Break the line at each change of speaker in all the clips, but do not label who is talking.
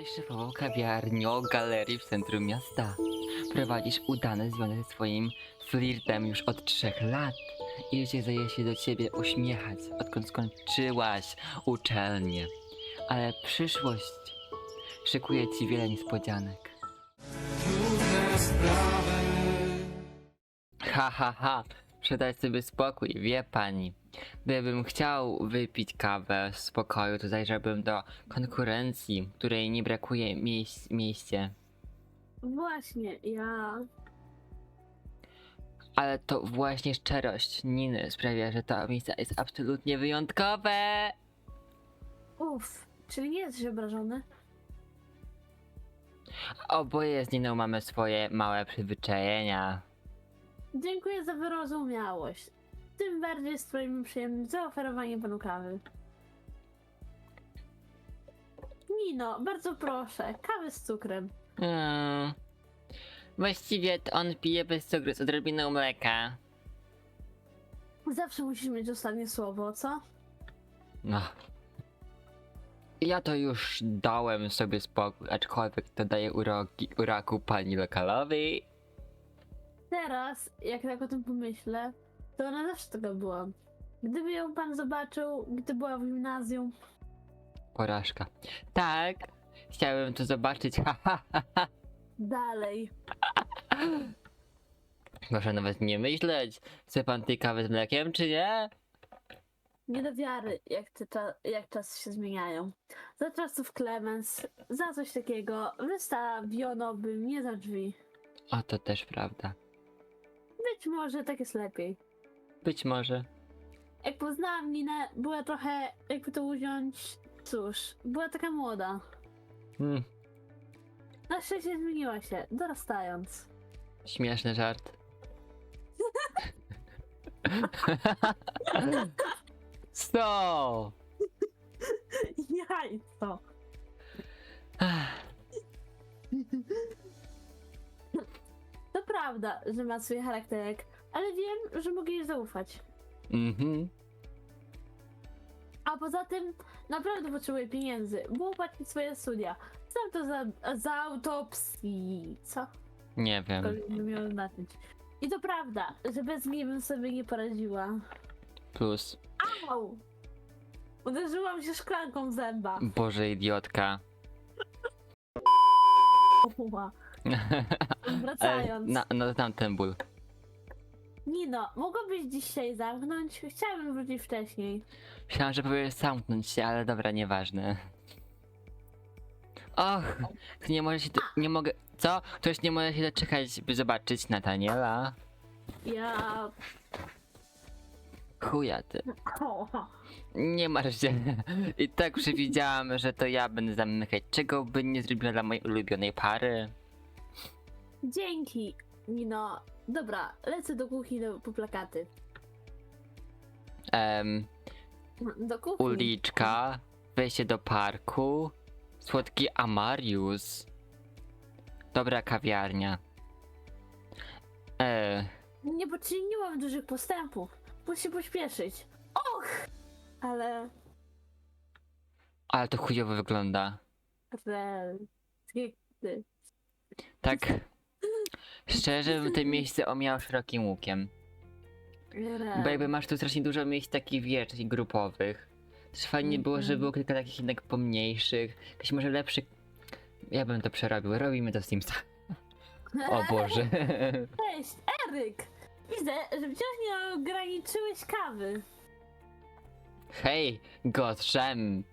Jesteś szefową kawiarnią galerii w centrum miasta. Prowadzisz udany związek ze swoim flirtem już od trzech lat. I ludzie zdaje się do ciebie uśmiechać, odkąd skończyłaś uczelnię. Ale przyszłość szykuje ci wiele niespodzianek. Ha, ha, ha. Przydaj sobie spokój, wie pani. Gdybym chciał wypić kawę w spokoju, to zajrzałbym do konkurencji, której nie brakuje miejsc, mieście.
Właśnie, ja.
Ale to właśnie szczerość Niny sprawia, że to miejsce jest absolutnie wyjątkowe.
Uff, czyli nie jesteś obrażony?
Oboje z Niną mamy swoje małe przyzwyczajenia.
Dziękuję za wyrozumiałość. Tym bardziej z twoim przyjemnym zaoferowaniem panu kawy. Nino, bardzo proszę, kawy z cukrem.
Hmm. Właściwie to on pije bez cukru z odrobiną mleka.
Zawsze musisz mieć ostatnie słowo, co?
No. Ja to już dałem sobie spokój, aczkolwiek to daje uroki, uraku pani lokalowi.
Teraz, jak tak o tym pomyślę, to ona zawsze taka była. Gdyby ją pan zobaczył, gdy była w gimnazjum,
Porażka. Tak, chciałem to zobaczyć, ha, ha, ha, ha.
dalej.
Proszę nawet nie myśleć, chce pan tej kawy z mlekiem, czy nie?
Nie do wiary, jak, te cza- jak czasy się zmieniają. Za czasów Clemens, za coś takiego wystawiono by mnie za drzwi.
O, to też prawda.
Być może tak jest lepiej.
Być może.
Jak poznałam Ninę, była trochę, jakby to ująć, cóż, była taka młoda.
Hmm,
Na szczęście zmieniła się, dorastając.
śmieszny żart. Sto!
Jajco! To prawda, że ma swój charakterek, ale wiem, że mogę jej zaufać.
Mhm.
A poza tym naprawdę potrzebuję pieniędzy, by opłacić swoje studia. Znam to za, za autopsji. Co?
Nie wiem.
Znaczyć. I to prawda, że bez niej bym sobie nie poradziła.
Plus.
Au! Uderzyłam się szklanką w zęba.
Boże idiotka. Ale
Wracając.
na, no znam ten ból.
Nino, mogłabyś dzisiaj zamknąć? Chciałabym wrócić wcześniej.
Myślałem, że powiesz zamknąć się, ale dobra, nieważne. Och, nie może się, do, nie mogę, co? Ktoś nie może się doczekać, by zobaczyć Nataniela?
Ja...
Chuja ty.
O,
Nie martw się. I tak przewidziałam, że to ja będę zamykać. Czego by nie zrobiła dla mojej ulubionej pary?
dzięki, Nino. Dobra, lecę do kuchni do, po plakaty.
Em,
Do kuchni.
uliczka, wejście do parku, słodki Amarius. Dobra kawiarnia. E,
Nie poczyniłam dużych postępów. Muszę się pośpieszyć. Och! Ale...
ale to chujowo wygląda.
Rel...
Tak. Szczerze bym to miejsce omijał szerokim łukiem. Bo jakby masz tu strasznie dużo miejsc takich wiesz, takich grupowych. Też fajnie było, żeby
Mhm.
było kilka takich jednak pomniejszych. Jakiś może lepszy. Ja bym to przerobił. Robimy to w Simsach. O Boże.
Cześć, Eryk! Widzę, że wciąż nie ograniczyłeś kawy.
Hej, Gotrzem.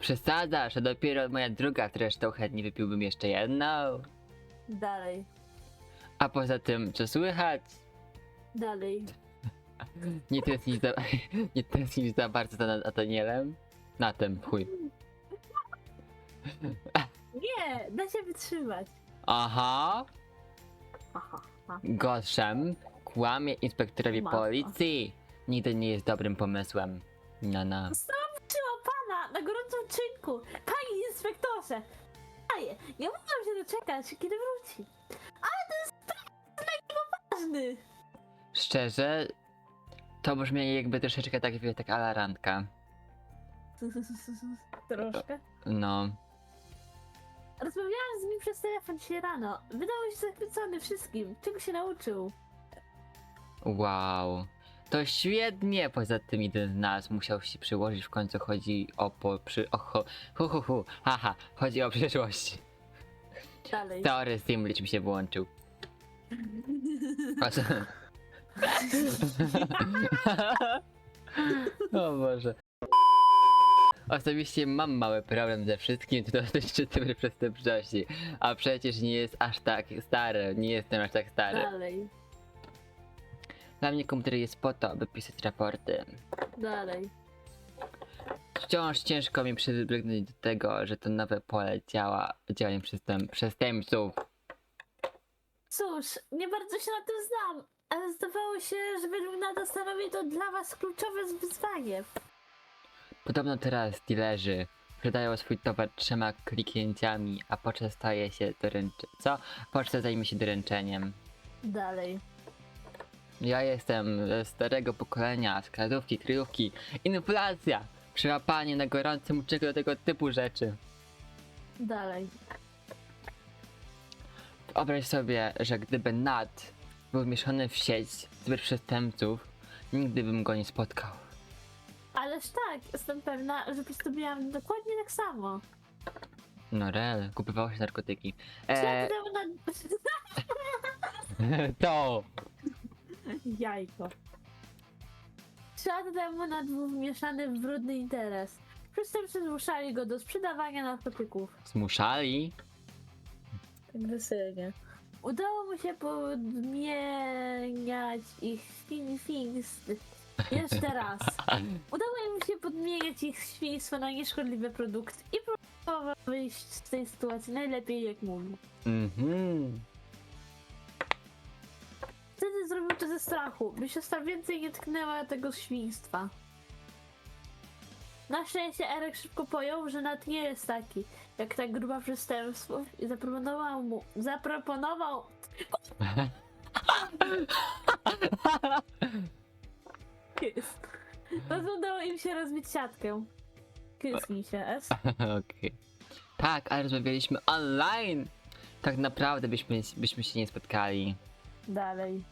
Przesadzasz, a dopiero moja druga zresztą chętnie wypiłbym jeszcze jedną.
Dalej,
A poza tym, co słychać?
dalej.
Nie tęsknisz za, nie tęsknisz za bardzo za Natanielem? Na tym, chuj.
Nie, da się wytrzymać.
Aha,
Aha, aha.
Gotrzem kłamie inspektorowi
Matko.
policji. Nigdy nie jest dobrym pomysłem. No, no.
Zobaczyła pana na gorącym czynku. Panie inspektorze! Panie, nie mogłam się doczekać, kiedy wróci. Ważny.
Szczerze, to brzmi jakby troszeczkę tak, wie, tak ala randka.
Troszkę.
No.
Rozmawiałam z nim przez telefon dzisiaj rano. Wydał się zachwycony wszystkim. Czego się nauczył?
Wow. To świetnie! Poza tym jeden z nas musiał się przyłożyć, w końcu chodzi o po... przy... o ho... hu hu hu, haha, chodzi o przyszłość.
Dalej.
Sorry, Simlich mi się włączył. Patrz. o Boże. Osobiście mam mały problem ze wszystkim, to dotyczy cyberprzestępczości. A przecież nie jest aż tak stary, nie jestem aż tak stary.
Dalej.
Dla mnie komputer jest po to, aby pisać raporty.
Dalej.
Wciąż ciężko mi przybrnąć do tego, że to nowe pole działa działań przestęp przestępców.
Cóż, nie bardzo się na tym znam, ale zdawało się, że według NATO stanowi to dla was kluczowe wyzwanie.
Podobno teraz dealerzy sprzedają swój towar trzema kliknięciami, a poczta staje się doręczeniem. Co? Poczta zajmie się doręczeniem.
Dalej.
Ja jestem ze starego pokolenia, składówki, kryjówki, inflacja, przyłapanie na gorącym uczeku do tego typu rzeczy.
Dalej.
Wyobraź sobie, że gdyby Nat był wmieszany w sieć cyberprzestępców, nigdy bym go nie spotkał.
Ależ tak, jestem pewna, że postąpiłam dokładnie tak samo.
No rel, kupywało się narkotyki. Eee,
temu na...
to!
Jajko. Lata temu na dwóch mieszany w brudny interes. Przestępcy zmuszali go do sprzedawania narkotyków.
Zmuszali?
Weselnie. Udało mu się podmieniać ich things. Jeszcze raz. Udało mu się podmieniać ich świństwo na nieszkodliwe produkty i próbował wyjść z tej sytuacji najlepiej jak mógł.
Mhm.
Wtedy zrobił to ze strachu, by siostra więcej nie tknęła tego świństwa. Na szczęście Erek szybko pojął, że Nat nie jest taki, jak ta gruba przestępstwów i zaproponował mu, zaproponował Kys. Rozglądało im się rozbić siatkę. Kys mi się, S.
Okej. Tak, ale rozmawialiśmy online! Tak naprawdę byśmy, byśmy się nie spotkali.
Dalej.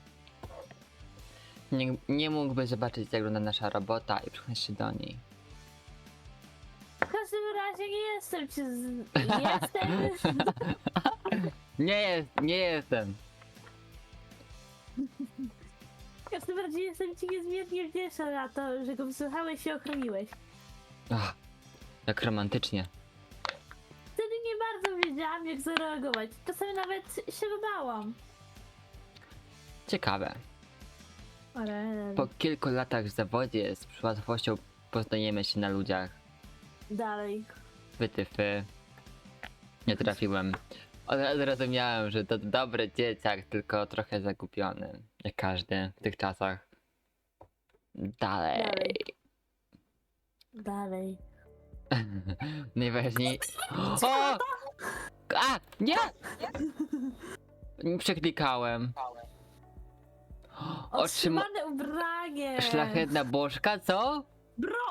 Nie, nie mógłby zobaczyć, jak wygląda nasza robota i przychylić się do niej.
W każdym razie nie jestem ci z... Jestem...
Nie jest, nie jestem!
W każdym razie jestem ci niezmiernie wdzięczna za to, że go wysłuchałeś i ochroniłeś.
Ach, jak romantycznie.
Wtedy nie bardzo wiedziałam, jak zareagować. Czasami nawet się dodałam.
Ciekawe.
Ale...
Po kilku latach w zawodzie z łatwością poznajemy się na ludziach.
Dalej.
Wytyfy. Nie trafiłem. Od razu zrozumiałem, że to dobry dzieciak, tylko trochę zagubiony. Jak każdy w tych czasach. Dalej.
Dalej. Dalej.
Najważniej. O! A! Nie! Przeklikałem. Otrzyma...
Otrzymane ubranie!
Szlachetna bożka, co?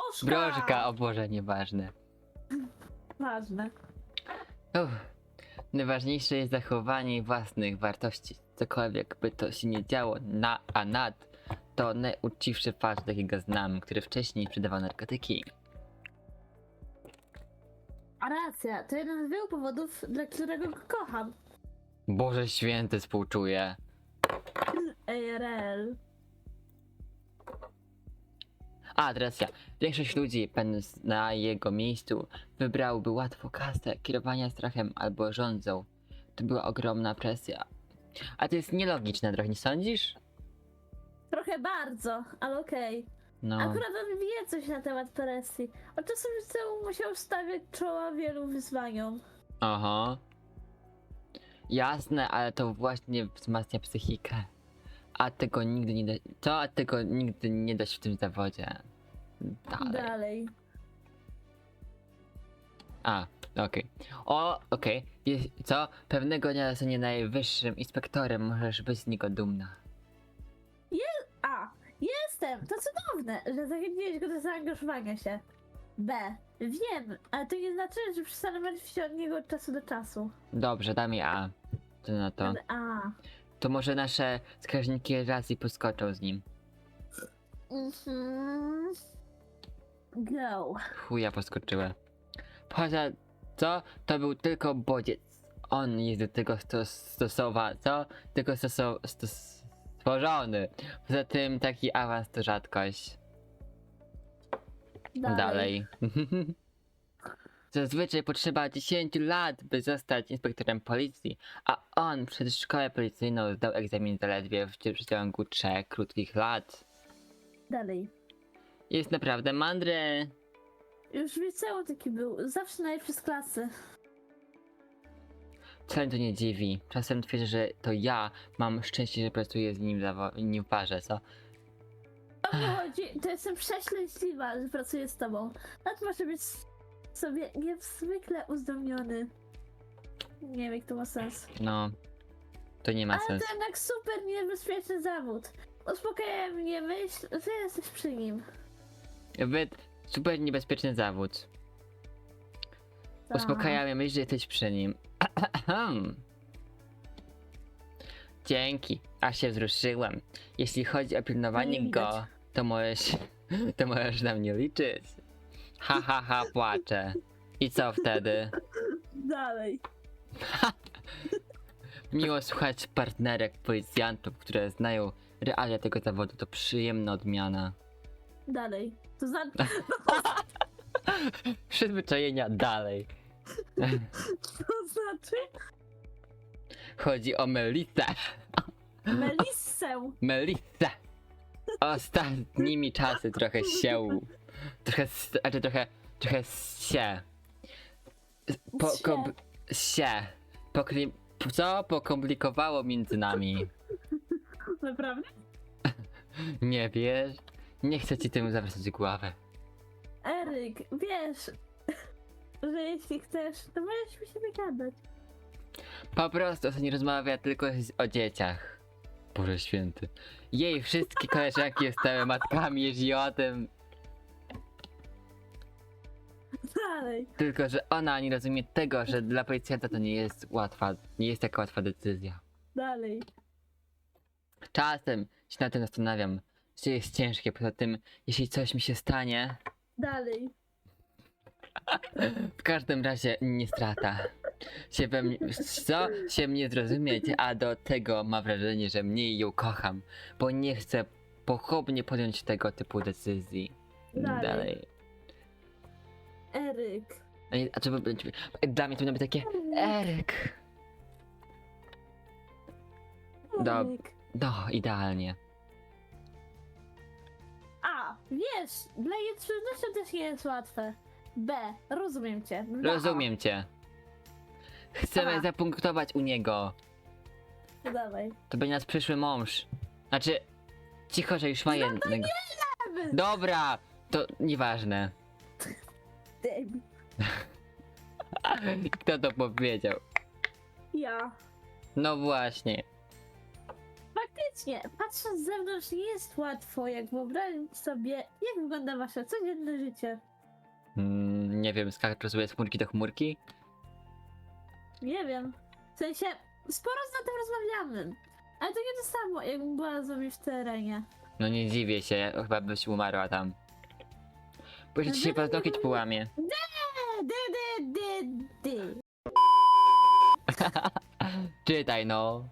Brożka!
Brożka, o Boże, nieważne.
Ważne.
Uff. Najważniejsze jest zachowanie własnych wartości. Cokolwiek by to się nie działo na a nad, to najuczciwszy facet takiego znam, który wcześniej sprzedawał narkotyki.
A racja, to jeden z wielu powodów, dla którego go kocham.
Boże święty współczuję.
ARL.
A, teraz ja. Większość ludzi, będąc na jego miejscu, wybrałby łatwo kasę, kierowania strachem albo rządzą. To była ogromna presja. A to jest nielogiczne, trochę nie sądzisz?
Trochę bardzo, ale okej.
No.
Akurat on wie coś na temat presji. Od czasu czasu musiał stawiać czoła wielu wyzwaniom.
Aha. Jasne, ale to właśnie wzmacnia psychikę. A tego nigdy nie da... To, a tego nigdy nie dać w tym zawodzie. Dalej.
Dalej.
A, okej. O, okej. Jest Co? Pewnego dnia zostanie najwyższym inspektorem, możesz być z niego dumna.
A. Jestem! To cudowne, że zachęciłeś go do zaangażowania się. B. Wiem, ale to nie znaczy, że przestanę martwić się od niego od czasu do czasu.
Dobrze, dam mi A. Co na to?
Ale- A.
To może nasze wskaźniki racji poskoczą z nim.
Mhm. Go.
Chuja poskoczyły. Poza co, to był tylko bodziec. On jest do tego stos stosowa... co? Tylko stoso stos stworzony. Poza tym taki awans to rzadkość.
Dalej.
Dalej. Zazwyczaj potrzeba 10 lat, by zostać inspektorem policji, a on przed szkołę policyjną zdał egzamin zaledwie w przeciągu 3 krótkich lat.
Dalej.
Jest naprawdę mądry.
Już w liceum taki był. Zawsze najlepszy z klasy.
Wcale to nie dziwi. Czasem twierdzę, że to ja mam szczęście, że pracuję z nim, zawo- nim w parze, co?
O mnie chodzi, to jestem przeszczęśliwa, że pracuję z tobą. Nawet może być sobie niezwykle uzdolniony. Nie wiem, jak to ma sens.
No, to nie ma
Ale
sensu.
to jednak super niebezpieczny zawód. Uspokaja mnie myśl, że jesteś przy nim.
Zbyt super niebezpieczny zawód.
Tak.
Uspokaja mnie myśl, że jesteś przy nim. Dzięki, aż się wzruszyłem. Jeśli chodzi o pilnowanie
Nie
go, to możesz, to możesz na mnie liczyć. Ha ha ha, płaczę. I co wtedy?
Dalej.
Miło słuchać partnerek policjantów, które znają realia tego zawodu. To przyjemna odmiana.
Dalej. To znaczy,
Przyzwyczajenia dalej.
to znaczy
Chodzi o Melisę.
Melissę.
Melisę. Ostatnimi czasy trochę się. Trochę, znaczy trochę, trochę się. Po, kom, się. Pokli, co pokomplikowało między nami?
Naprawdę?
Nie wiesz? Nie chcę ci tym zawracać głowę.
Eryk, wiesz, że jeśli chcesz, to możesz mi się wygadać.
Po prostu nie rozmawia tylko o dzieciach. Boże święty. Jej wszystkie koleżanki zostały matkami, jeśli o tym.
Dalej.
Tylko, że ona nie rozumie tego, że dla policjanta to nie jest łatwa, nie jest taka łatwa decyzja.
Dalej.
Czasem się na tym zastanawiam, że jest ciężkie, poza tym, jeśli coś mi się stanie,
Dalej.
w każdym razie nie strata. Się we mnie, co? Się mnie zrozumieć, a do tego ma wrażenie, że mniej ją kocham, bo nie chcę pochopnie podjąć tego typu decyzji.
Dalej. Eryk.
A, nie, a by być, dla mnie to powinno być takie, Eryk. Dob-
Eryk.
No, idealnie.
A, wiesz, dla pewnością też nie jest łatwe. B, rozumiem cię. Dla A.
Rozumiem cię. Chcemy zapunktować u niego.
Dawaj.
To będzie nasz przyszły mąż. Znaczy, cicho, że już ma jednego. Dobra, to nieważne.
Debil.
Kto to powiedział?
Ja.
No właśnie.
Faktycznie, patrząc z zewnątrz nie jest łatwo, jak wyobrazić sobie, jak wygląda wasze codzienne życie.
Mm, nie wiem, skaczę sobie z chmurki do chmurki?
Nie wiem. W sensie, sporo na tym rozmawiamy. Ale to nie to samo, jakbym była z wami w terenie.
No nie dziwię się, chyba byś umarła tam. Bo ci się paznokieć połamie.
Dy, dy, dy.
Czytaj no.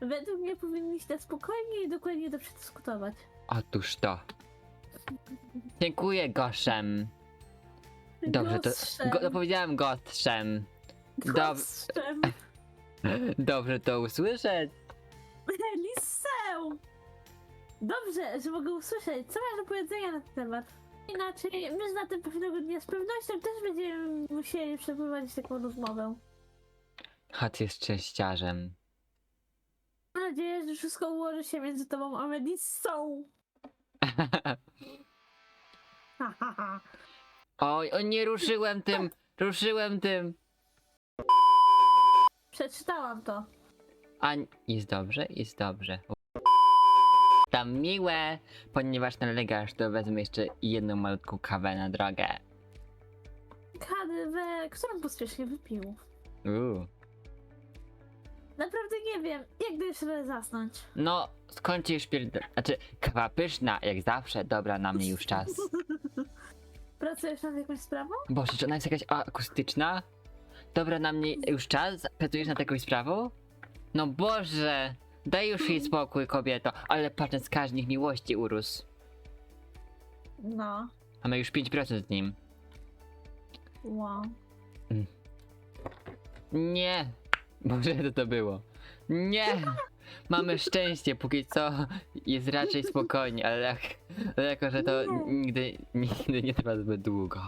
Według mnie powinniście spokojnie i dokładnie to przedyskutować.
Otóż to. Dziękuję, Goszem. Dobrze, to.
Gostrzem.
Go, no powiedziałem Goszem. dob-
Gostrzem.
Dobrze to usłyszeć.
Lisę! Dobrze, że mogę usłyszeć. Co masz do powiedzenia na ten temat? Inaczej, my na tym pewnego dnia z pewnością też będziemy musieli przeprowadzić taką rozmowę.
Hat jest szczęściarzem.
Mam nadzieję, że wszystko ułoży się między tobą a. Ha, ha, ha.
Oj, o nie ruszyłem tym! Ruszyłem tym!
Przeczytałam to.
A jest dobrze, jest dobrze. Miłe, ponieważ nalegasz, to wezmę jeszcze jedną malutką kawę na drogę.
kadwę, którą pospiesznie wypił.
Uuu.
Naprawdę nie wiem, jak radę zasnąć.
No, skończy już pierd... Znaczy, kawa pyszna, jak zawsze, dobra na mnie już czas.
Pracujesz nad jakąś sprawą?
Boże, czy ona jest jakaś akustyczna? Dobra na mnie już czas? Pracujesz nad jakąś sprawą? No Boże! Daj już jej spokój, kobieto, ale patrz, wskaźnik miłości urósł.
No.
Mamy już 5% z nim.
Wow.
Nie! Boże, co to było? Nie! Mamy szczęście, póki co jest raczej spokojnie, ale, jak, ale jako, że to
Nie.
nigdy, nigdy nie trwa zbyt długo.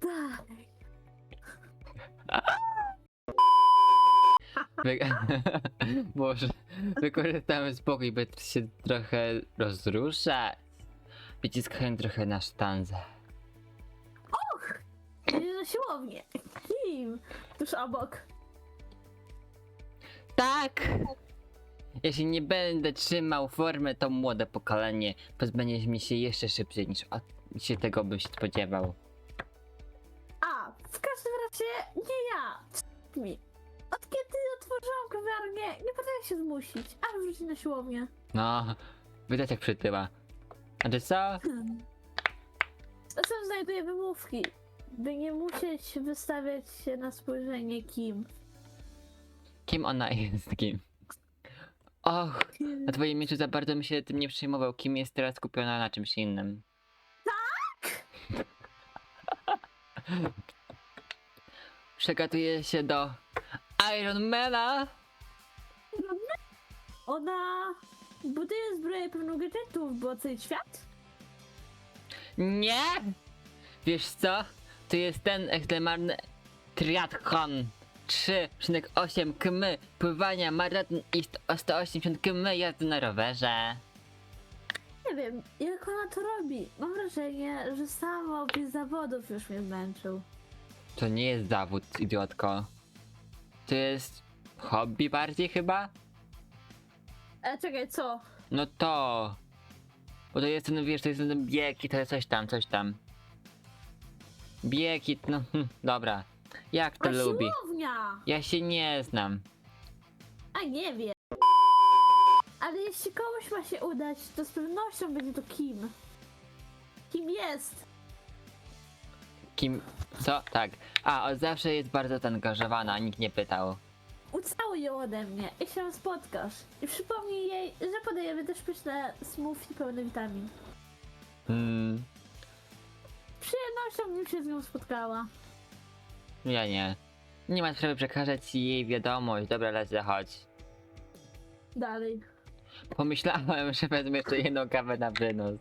Tak.
Wy... Boże, wykorzystamy spokój, by się trochę rozruszać. Wyciskając trochę na sztanzę.
Idziesz na siłownię. Kim? Tuż obok.
Tak! Jeśli nie będę trzymał formy, to młode pokolenie pozbędzie mi się jeszcze szybciej niż od... się tego bym się spodziewał.
Się zmusić, aż wrócić na siłownię.
No, widać jak przytyła. A ty co?
Hmm. Czasem znajduję wymówki, by nie musieć wystawiać się na spojrzenie kim.
Kim ona jest? Kim? Och, na twoim miejscu za bardzo mi się tym nie przejmował. Kim jest teraz skupiona na czymś innym? Tak! Przegatuję się do Ironmana!
Ona buduje zbroję pełną gadżetów, by ocalić świat?
Nie! Wiesz co? To jest ten ekstremalny triathlon. 3,8 km pływania, maraton i 180 km jazdy na rowerze.
Nie wiem, jak ona to robi. Mam wrażenie, że sam opis zawodów już mnie zmęczył.
To nie jest zawód, idiotko. To jest hobby bardziej chyba?
E, czekaj, co?
No to. Bo to jest ten, wiesz, to jest ten bieg i to jest coś tam, coś tam. Bieg i, no, hm, dobra. Jak to
A
lubi?
siłownia!
Ja się nie znam.
A nie wiem. Ale jeśli komuś ma się udać, to z pewnością będzie to Kim. Kim jest?
Kim, co? Tak. A, od zawsze jest bardzo zaangażowana, nikt nie pytał.
Ucałuj ją ode mnie i się spotkasz. I przypomnij jej, że podajemy też pyszne smoothie pełne witamin.
Hmm,
Z przyjemnością bym się z nią spotkała.
ja nie. Nie ma sprawy przekazać ci jej wiadomość, dobra, lecę, chodź.
Dalej.
Pomyślałem, że wezmę jeszcze jedną kawę na wynos.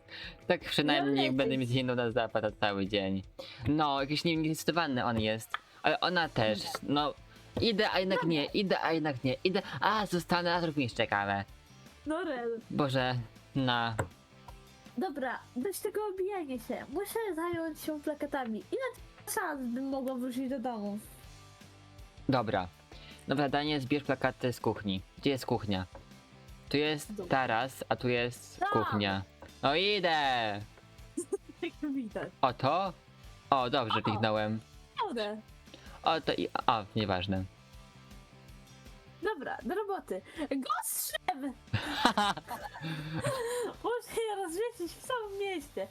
Tak przynajmniej
lepiej.
będę mieć jedną na zapad na cały dzień. No, jakiś nie- niezdecydowany on jest. Ale ona też. No, idę, a jednak nie, idę, a jednak nie, idę. A, zostanę, a zrób mi jeszcze kawę.
No rel.
Boże, na.
Dobra, dość tego obijania się. Muszę zająć się plakatami. Ile szans bym mogła wrócić do domu?
Dobra. Dobra, Danie, zbierz plakaty z kuchni. Gdzie jest kuchnia? Tu jest taras, a tu jest
Tam.
kuchnia. No idę!
Jak widać.
O to? O, dobrze,
O.
kliknąłem.
Idę.
O, to i... O, nieważne.
Dobra, do roboty. Gostrzem! Muszę je rozwiesić w całym mieście.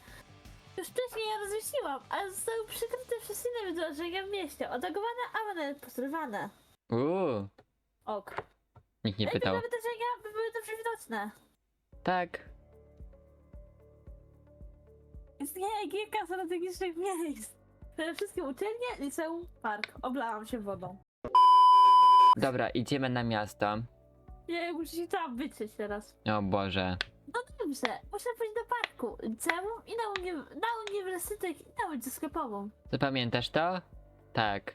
Już wcześniej je rozwiesiłam, ale zostały przykryte przez inne wydarzenia w mieście. Odagowane, a nawet posterowane.
Uuu,
Ok.
nikt nie
No
pytał.
te wydarzenia by były dobrze widoczne.
Tak.
Istnieje kilka strategicznych miejsc. Przede wszystkim uczelnie, liceum, park. Oblałam się wodą.
Dobra, idziemy na miasto.
Nie, muszę się tam wytrzeć teraz.
O Boże.
No dobrze, muszę pójść do parku, liceum i na, uni na uniwersytet i na ulicę sklepową.
Zapamiętasz to? Tak.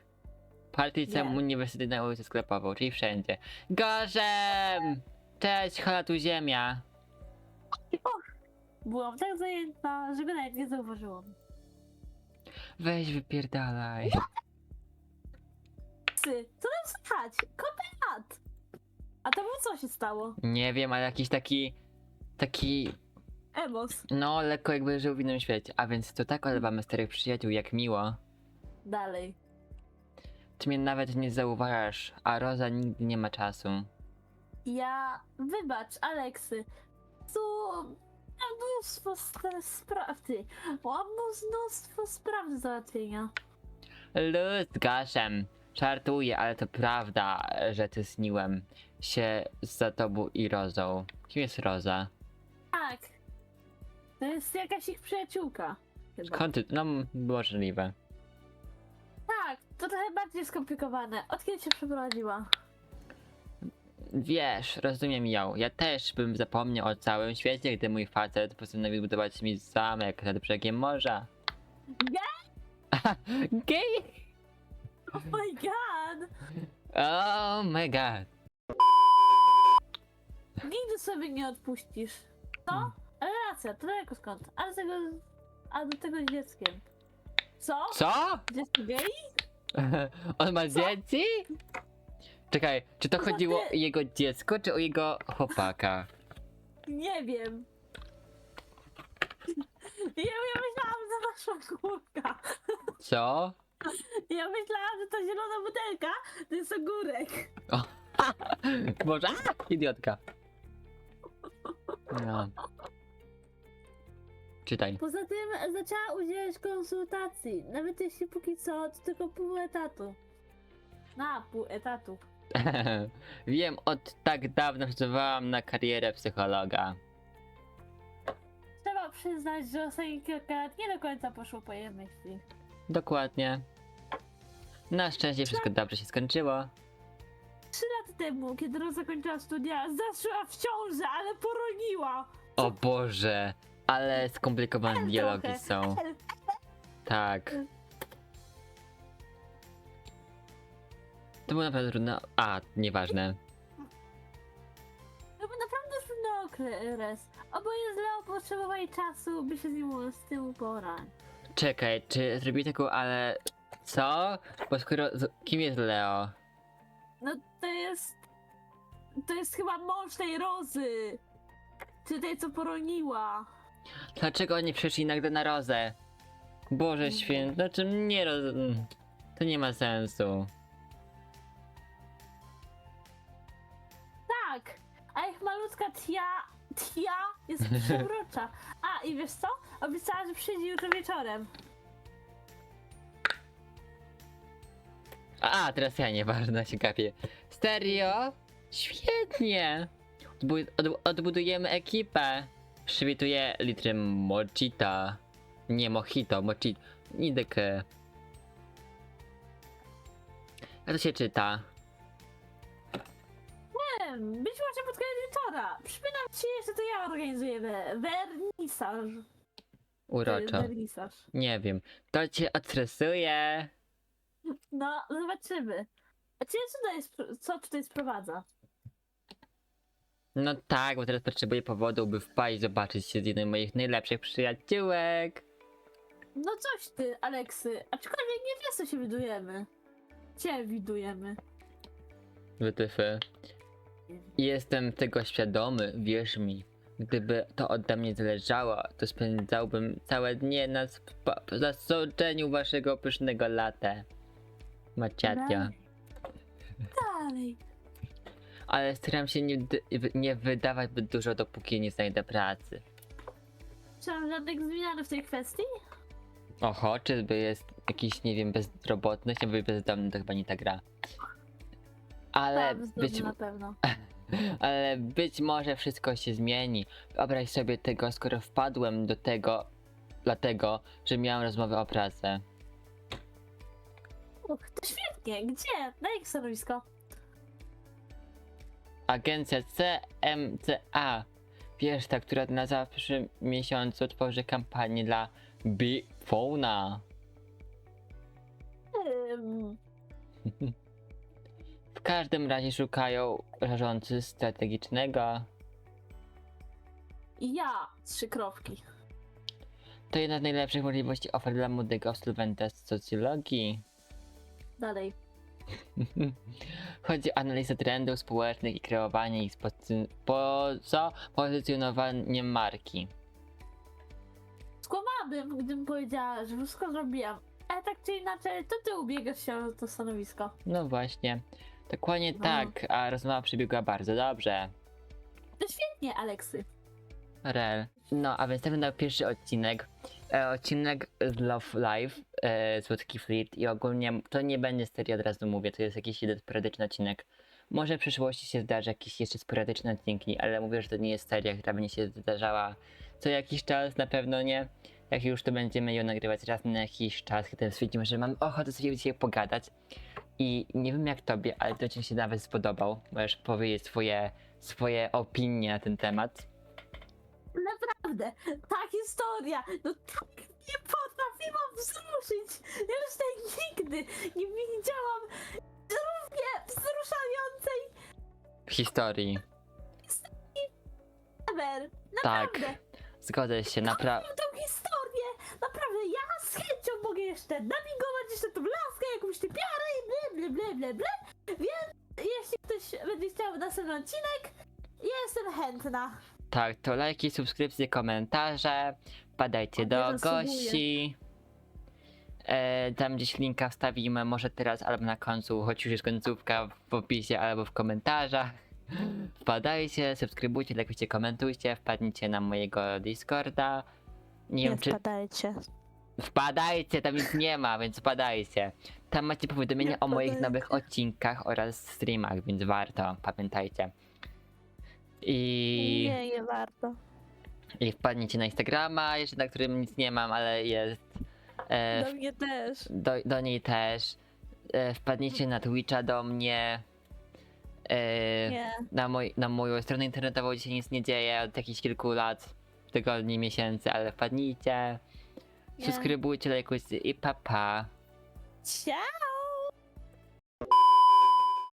Partycem
Nie.
Uniwersytet na ulicy sklepową, czyli wszędzie. Gorzem! Cześć, hola tu ziemia.
Byłam tak zajęta, że go nawet nie zauważyłam.
Weź wypierdalaj.
Psy, co tam słychać? Kopenhat! A to było co się stało?
Nie wiem, ale jakiś taki... Taki...
Emos.
No, lekko jakby żył w innym świecie. A więc to tak olewamy starych przyjaciół, jak miło.
Dalej.
Ty mnie nawet nie zauważasz, a Roza nigdy nie ma czasu.
Ja, wybacz, Aleksy. Tu mnóstwo st- spraw, ty. Mam mnóstwo spraw do załatwienia.
Luz gaszem. Żartuję, ale to prawda, że ty śniłem się za tobą i Rozą. Kim jest Roza?
Tak. To jest jakaś ich przyjaciółka. Chyba.
Skąd ty? No, możliwe.
Tak, to trochę bardziej skomplikowane. Od kiedy się przeprowadziła?
Wiesz, rozumiem ją. Ja też bym zapomniał o całym świecie, gdy mój facet postanowił budować mi zamek nad brzegiem morza. Gej!
Oh my god!
Oh my god.
Nigdy sobie nie odpuścisz. Co?
Hmm.
Ale racja, to daleko skąd. A do tego, a do tego z dzieckiem. Co?
Co?
Dziecko gej?
On ma dzieci? Czekaj, czy to chodziło o jego dziecko, czy o jego chłopaka?
Nie wiem. Ja, ja myślałam, że nasza górka.
Co?
Ja myślałam, że ta zielona butelka to jest ogórek.
Boże, a, idiotka. No. Czytaj.
Poza tym zaczęła udzielać konsultacji. Nawet jeśli póki co, to tylko pół etatu. Na pół etatu.
Wiem, od tak dawna pracowałam na karierę psychologa.
Trzeba przyznać, że ostatnie kilka lat nie do końca poszło po jej myśli.
Dokładnie. Na szczęście wszystko dobrze się skończyło.
Trzy lata temu, kiedy Rosa kończyła studia, zaszła w ciążę, ale poroniła.
O Boże, ale skomplikowane dialogi są. Tak. To było naprawdę trudne. A, nieważne.
To był naprawdę trudny okres. Oboje Leo potrzebowali czasu, by się z nim z tym uporać.
Czekaj, czy zrobię taką, ale. Co? Bo skoro. z- Kim jest Leo?
No to jest... To jest chyba mąż tej Rozy. Czy tej, co poroniła.
Dlaczego oni przeszli nagle na Rozę? Boże święty, znaczy nie roz... mm, To nie ma sensu.
Malutka Tia, Tia jest przeurocza. A, i wiesz co? Obiecała, że przyjdzie jutro wieczorem.
A, teraz ja nieważne się gapię. Stereo? Świetnie! Odbu- od- odbudujemy ekipę. Przywituję litry mojita. Nie mojito, mojito. Nidekę. Jak to się czyta?
Być może pod koniec wieczora. Przypominam ci, że to ja organizuję we- wernisaż. To jest
Uroczo.
Wernisaż.
Nie wiem. To cię odstresuje.
No, zobaczymy. A cię co tutaj, spro- co tutaj sprowadza?
No tak, bo teraz potrzebuję powodu, by wpaść zobaczyć się z jedną z moich najlepszych przyjaciółek.
No coś ty, Aleksy. Aczkolwiek nie wiesz, co się widujemy. Cię widujemy.
Wytyfy. Jestem tego świadomy, wierz mi. Gdyby to ode mnie zależało, to spędzałbym całe dnie na zasądzeniu waszego pysznego latte. Maciatia.
Dalej.
Ale staram się nie, nie wydawać zbyt dużo, dopóki nie znajdę pracy.
Czy mam żadnych zmian w tej kwestii?
Oho, czyżby jest jakiś, nie wiem, bezrobotny, chciałbym być bezdomny, to chyba nie ta gra. Ale
Tak,
być,
na pewno.
ale być może wszystko się zmieni. Wyobraź sobie tego, skoro wpadłem do tego, dlatego, że miałem rozmowę o pracę.
Uch, to świetnie. Gdzie? Na jakie stanowisko?
Agencja CMCA, wiesz, ta, która na za w przyszłym miesiącu tworzy kampanię dla Bifona.
Ym,
każdym razie szukają zarządcy strategicznego.
ja. Trzy kropki.
To jedna z najlepszych możliwości ofert dla młodego absolwenta z socjologii.
Dalej.
Chodzi o analizę trendów społecznych i kreowanie ich poza pozycjonowaniem marki.
bym, gdybym powiedziała, że wszystko zrobiłam. Ale tak czy inaczej, to ty ubiegasz się o to stanowisko.
No właśnie. Dokładnie
No.
tak, a rozmowa przebiegła bardzo dobrze.
To świetnie, Aleksy.
Rel. No, a więc ten był pierwszy odcinek. E, odcinek z Love Live, e, Słodki Flirt i ogólnie to nie będzie seria, od razu mówię, to jest jakiś jeden sporadyczny odcinek. Może w przyszłości się zdarzy jakieś jeszcze sporadyczne odcinki, ale mówię, że to nie jest seria, która będzie się zdarzała co jakiś czas, na pewno nie. Jak już to będziemy ją nagrywać raz na jakiś czas, kiedy stwierdzimy, że mam ochotę sobie dzisiaj pogadać. I nie wiem jak tobie, ale ten odcinek się nawet spodobał. Możesz powiedzieć swoje, swoje opinie na ten temat.
Naprawdę, ta historia, no tak mnie potrafiła wzruszyć. Ja już tej nigdy nie widziałam równie wzruszającej
w historii.
ever.
Tak,
Naprawdę.
zgodzę się, naprawdę.
tą historię. Naprawdę, ja z chęcią mogę jeszcze nawigować jeszcze tą laskę, jakąś typiarę i ble, ble, ble, ble, ble. Więc jeśli ktoś będzie chciał następny odcinek, ja jestem chętna.
Tak, to lajki, subskrypcje, komentarze. Padajcie do
zasługuję.
gości. E, tam gdzieś linka wstawimy, może teraz albo na końcu, choć już jest końcówka w opisie albo w komentarzach. Wpadajcie, subskrybujcie, lajkujcie, komentujcie, wpadnijcie na mojego Discorda. Nie, wiem czy...
wpadajcie.
Wpadajcie, tam nic nie ma, więc wpadajcie. Tam macie powiadomienia
Nie
o moich
wpadajcie.
nowych odcinkach oraz streamach, więc warto, pamiętajcie. I...
Nie, nie warto.
I wpadnijcie na Instagrama, jeszcze na którym nic nie mam, ale jest. E,
Do mnie też.
do, do niej też. E, wpadnijcie na Twitcha do mnie. E,
Nie.
na, moj, na moją stronę internetową dzisiaj nic nie dzieje od jakichś kilku lat, tygodni, miesięcy, ale wpadnijcie. Subskrybujcie, lajkujcie i papa. Pa.
Ciao!